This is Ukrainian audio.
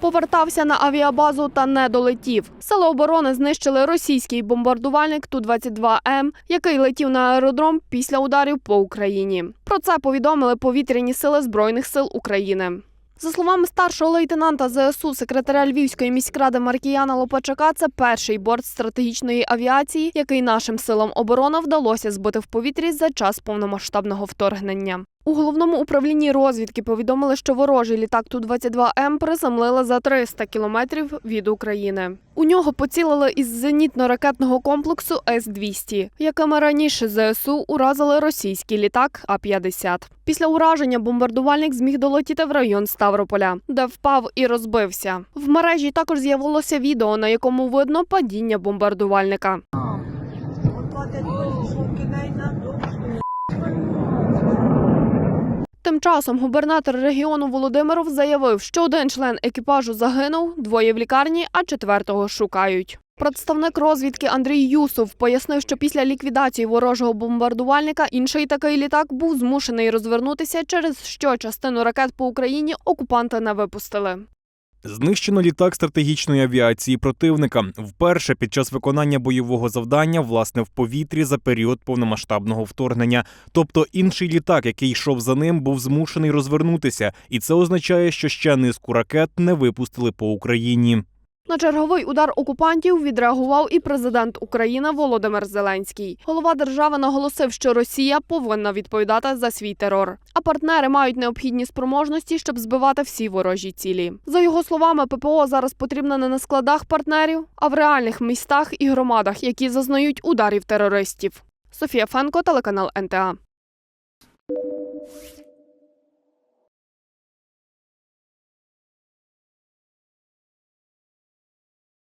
Повертався на авіабазу та не долетів. Сили оборони знищили російський бомбардувальник Ту-22М, який летів на аеродром після ударів по Україні. Про це повідомили повітряні сили Збройних сил України. За словами старшого лейтенанта ЗСУ, секретаря Львівської міськради Маркіяна Лопачака, це перший борт стратегічної авіації, який нашим силам оборони вдалося збити в повітрі за час повномасштабного вторгнення. У головному управлінні розвідки повідомили, що ворожий літак Ту-22М приземлили за 300 кілометрів від України. У нього поцілили із зенітно-ракетного комплексу С-200, якими раніше ЗСУ уразили російський літак А-50. Після ураження бомбардувальник зміг долетіти в район Ставрополя, де впав і розбився. В мережі також з'явилося відео, на якому видно падіння бомбардувальника. Тим часом губернатор регіону Володимиров заявив, що один член екіпажу загинув, двоє в лікарні, а четвертого шукають. Представник розвідки Андрій Юсов пояснив, що після ліквідації ворожого бомбардувальника інший такий літак був змушений розвернутися, через що частину ракет по Україні окупанти не випустили. Знищено літак стратегічної авіації противника вперше під час виконання бойового завдання, власне, в повітрі за період повномасштабного вторгнення. Тобто інший літак, який йшов за ним, був змушений розвернутися, і це означає, що ще низку ракет не випустили по Україні. На черговий удар окупантів відреагував і президент України Володимир Зеленський. Голова держави наголосив, що Росія повинна відповідати за свій терор. А партнери мають необхідні спроможності, щоб збивати всі ворожі цілі. За його словами, ППО зараз потрібно не на складах партнерів, а в реальних містах і громадах, які зазнають ударів терористів. Софія Фенко, телеканал НТА.